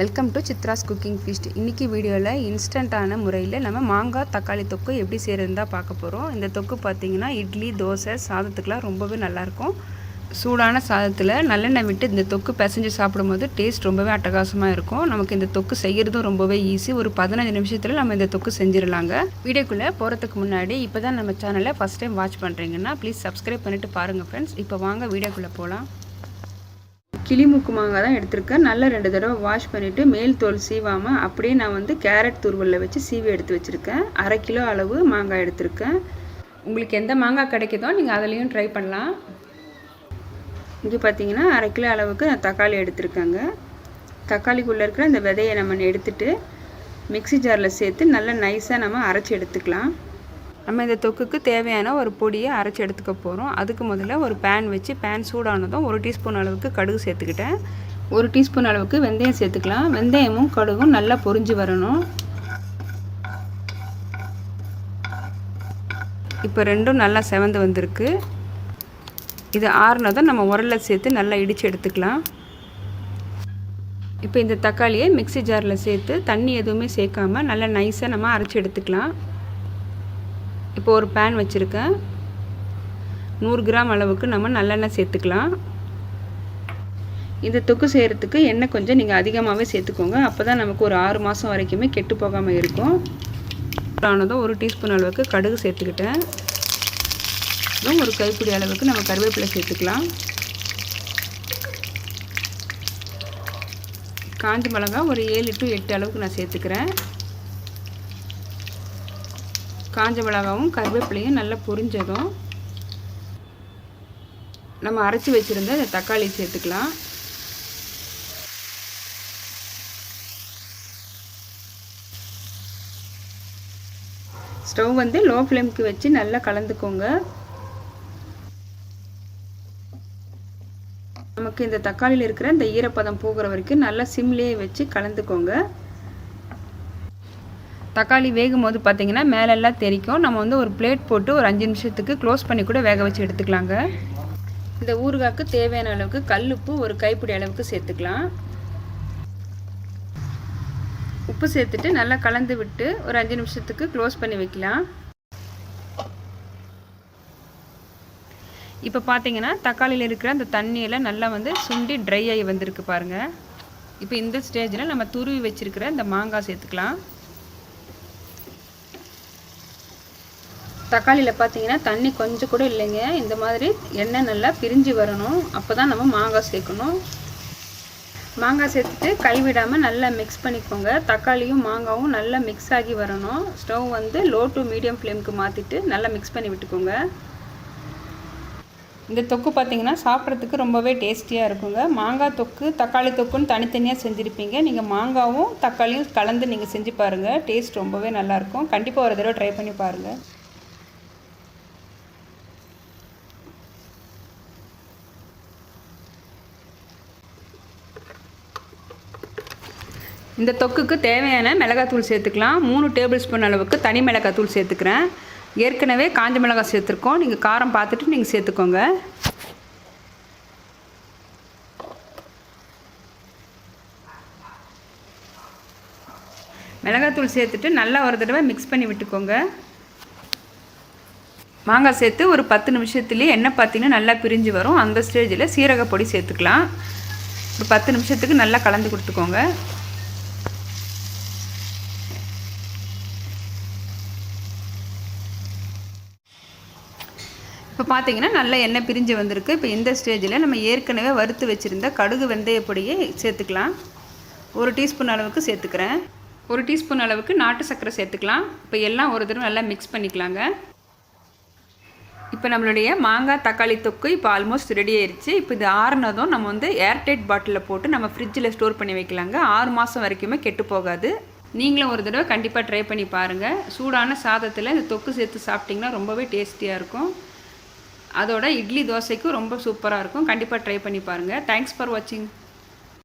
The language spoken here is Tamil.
Welcome to Chitra's cooking feast இன்றைக்கி வீடியோவில் இன்ஸ்டண்ட்டான முறையில் நம்ம மாங்காய் தக்காளி தொக்கு எப்படி செய்கிறதுன்னு தான் பார்க்க போகிறோம் இந்த தொக்கு பார்த்திங்கன்னா இட்லி தோசை சாதத்துக்கெலாம் ரொம்பவே நல்லாயிருக்கும். சூடான சாதத்தில் நல்லெண்ணெய் விட்டு இந்த தொக்கு பிசைஞ்சு சாப்பிடும்போது டேஸ்ட் ரொம்பவே அட்டகாசமாக இருக்கும். நமக்கு இந்த தொக்கு செய்கிறதும் ரொம்பவே ஈஸி ஒரு பதினஞ்சு நிமிஷத்தில் நம்ம இந்த தொக்கு செஞ்சிடலாங்க. வீடியோக்குள்ளே போகிறதுக்கு முன்னாடி இப்போ தான் நம்ம சேனலை ஃபஸ்ட் டைம் வாட்ச் பண்ணுறீங்கன்னா ப்ளீஸ் சப்ஸ்கிரைப் பண்ணிவிட்டு பாருங்கள் ஃப்ரெண்ட்ஸ் இப்போ வாங்க வீடியோக்குள்ளே போகலாம் கிளிமுக்கு மாங்காய் தான் எடுத்திருக்கேன். நல்லா ரெண்டு தடவை வாஷ் பண்ணிவிட்டு மேல் தோல் சீவாமல் அப்படியே நான் வந்து கேரட் துருவலில் வச்சு சீவி எடுத்து வச்சுருக்கேன். அரை கிலோ அளவு மாங்காய் எடுத்திருக்கேன். உங்களுக்கு எந்த மாங்காய் கிடைக்குதோ நீங்கள் அதுலேயும் ட்ரை பண்ணலாம். இங்கே பார்த்தீங்கன்னா அரை கிலோ அளவுக்கு நான் தக்காளி எடுத்திருக்கேங்க. தக்காளிக்குள்ளே இருக்கிற அந்த விதையை நம்ம எடுத்துட்டு மிக்சி ஜாரில் சேர்த்து நல்லா நைஸாக நம்ம அரைச்சி எடுத்துக்கலாம். நம்ம இந்த தொக்குக்கு தேவையான ஒரு பொடியை அரைச்சி எடுத்துக்க போகிறோம் அதுக்கு முதல்ல ஒரு பேன் வச்சு பேன் சூடானதும் ஒரு டீஸ்பூன் அளவுக்கு கடுகு சேர்த்துக்கிட்டேன். ஒரு டீஸ்பூன் அளவுக்கு வெந்தயம் சேர்த்துக்கலாம். வெந்தயமும் கடுகும் நல்லா பொரிஞ்சு வரணும். இப்போ ரெண்டும் நல்லா செவந்து வந்திருக்கு. இது ஆறுனதும் நம்ம உரலில் சேர்த்து நல்லா இடித்து எடுத்துக்கலாம். இப்போ இந்த தக்காளியை மிக்சி ஜாரில் சேர்த்து தண்ணி எதுவுமே சேர்க்காம நல்லா நைஸாக நம்ம அரைச்சி எடுத்துக்கலாம். இப்போ ஒரு பேன் வச்சுருக்கேன். நூறு கிராம் அளவுக்கு நம்ம நல்லெண்ணெய் சேர்த்துக்கலாம். இந்த தொக்கு செய்கிறதுக்கு எண்ணெய் கொஞ்சம் நீங்கள் அதிகமாகவே சேர்த்துக்கோங்க. அப்போ தான் நமக்கு ஒரு ஆறு மாதம் வரைக்குமே கெட்டு போகாமல் இருக்கும். ஆனதும் ஒரு டீஸ்பூன் அளவுக்கு கடுகு சேர்த்துக்கிட்டேன். அதுவும் ஒரு கைப்பிடி அளவுக்கு நம்ம கருவேப்பிலை சேர்த்துக்கலாம். காஞ்ச மிளகா ஒரு ஏழு டு எட்டு அளவுக்கு நான் சேர்த்துக்கிறேன். காஞ்ச மிளகாவும் கருவேப்பிலையும் நல்லா பொரிஞ்சதும் நம்ம அரைச்சி வச்சுருந்த இந்த தக்காளி சேர்த்துக்கலாம். ஸ்டவ் வந்து லோ ஃப்ளேம்க்கு வச்சு நல்லா கலந்துக்கோங்க. நமக்கு இந்த தக்காளியில் இருக்கிற இந்த ஈரப்பதம் போகிற வரைக்கும் நல்லா சிம்லேயே வச்சு கலந்துக்கோங்க. தக்காளி வேகும் போது பார்த்திங்கன்னா மேலெல்லாம் தெரிக்கும். நம்ம வந்து ஒரு பிளேட் போட்டு ஒரு அஞ்சு நிமிஷத்துக்கு க்ளோஸ் பண்ணி கூட வேக வச்சு எடுத்துக்கலாங்க. இந்த ஊறுகாய்க்கு தேவையான அளவுக்கு கல்லுப்பு ஒரு கைப்பிடி அளவுக்கு சேர்த்துக்கலாம். உப்பு சேர்த்துட்டு நல்லா கலந்து விட்டு ஒரு அஞ்சு நிமிஷத்துக்கு க்ளோஸ் பண்ணி வைக்கலாம். இப்போ பார்த்தீங்கன்னா தக்காளியில் இருக்கிற அந்த தண்ணியெல்லாம் நல்லா வந்து சுண்டி ட்ரை ஆகி வந்திருக்கு பாருங்கள் இப்போ இந்த ஸ்டேஜில் நம்ம துருவி வச்சுருக்கிற இந்த மாங்காய் சேர்த்துக்கலாம். தக்காளியில் பார்த்தீங்கன்னா தண்ணி கொஞ்சம் கூட இல்லைங்க. இந்த மாதிரி எண்ணெய் நல்லா பிரிஞ்சு வரணும். அப்போ தான் நம்ம மாங்காய் சேர்க்கணும். மாங்காய் சேர்த்துட்டு கைவிடாமல் நல்லா மிக்ஸ் பண்ணிக்கோங்க. தக்காளியும் மாங்காவும் நல்லா மிக்ஸ் ஆகி வரணும். ஸ்டவ் வந்து லோ டு மீடியம் ஃப்ளேமுக்கு மாற்றிட்டு நல்லா மிக்ஸ் பண்ணி விட்டுக்கோங்க. இந்த தொக்கு பார்த்தீங்கன்னா சாப்பிட்றதுக்கு ரொம்பவே டேஸ்டியாக இருக்குங்க. மாங்காய் தொக்கு தக்காளி தொக்குன்னு தனித்தனியாக செஞ்சுருப்பீங்க. நீங்கள் மாங்காவும் தக்காளியும் கலந்து நீங்கள் செஞ்சு பாருங்கள் டேஸ்ட் ரொம்பவே நல்லாயிருக்கும் கண்டிப்பாக ஒரு தடவை ட்ரை பண்ணி பாருங்கள் இந்த தொக்குக்கு தேவையான மிளகாத்தூள் சேர்த்துக்கலாம். மூணு டேபிள் ஸ்பூன் அளவுக்கு தனி மிளகாத்தூள் சேர்த்துக்கிறேன். ஏற்கனவே காஞ்ச மிளகாய் சேர்த்துருக்கோம். நீங்கள் காரம் பார்த்துட்டு நீங்கள் சேர்த்துக்கோங்க. மிளகாத்தூள் சேர்த்துட்டு நல்லா ஒரு தடவை மிக்ஸ் பண்ணி விட்டுக்கோங்க. மாங்காய் சேர்த்து ஒரு பத்து நிமிஷத்துலேயே எண்ணெய் பார்த்தீங்கன்னா நல்லா பிரிஞ்சு வரும். அந்த ஸ்டேஜில் சீரக பொடி சேர்த்துக்கலாம். ஒரு பத்து நிமிஷத்துக்கு நல்லா கலந்து கொடுத்துக்கோங்க. இப்போ பார்த்தீங்கன்னா நல்லா எண்ணெய் பிரிஞ்சு வந்திருக்கு. இப்போ இந்த ஸ்டேஜில் நம்ம ஏற்கனவே வறுத்து வச்சுருந்த கடுகு வெந்தய பொடியை சேர்த்துக்கலாம். ஒரு டீஸ்பூன் அளவுக்கு சேர்த்துக்கிறேன். ஒரு டீஸ்பூன் அளவுக்கு நாட்டு சர்க்கரை சேர்த்துக்கலாம். இப்போ எல்லாம் ஒரு தடவை நல்லா மிக்ஸ் பண்ணிக்கலாங்க. இப்போ நம்மளுடைய மாங்காய் தக்காளி தொக்கு இப்போ ஆல்மோஸ்ட் ரெடி ஆயிடுச்சு இப்போ இது ஆறுனதும் நம்ம வந்து ஏர்டைட் பாட்டிலில் போட்டு நம்ம ஃப்ரிட்ஜில் ஸ்டோர் பண்ணி வைக்கலாங்க. ஆறு மாதம் வரைக்குமே கெட்டு போகாது. நீங்களும் ஒரு தடவை கண்டிப்பாக ட்ரை பண்ணி பாருங்கள் சூடான சாதத்தில் இந்த தொக்கு சேர்த்து சாப்பிட்டிங்கன்னா ரொம்பவே டேஸ்டியாக இருக்கும். அதோட இட்லி தோசைக்கும் ரொம்ப சூப்பராக இருக்கும். கண்டிப்பாக ட்ரை பண்ணி பாருங்கள் தேங்க்ஸ் ஃபார் வாட்சிங்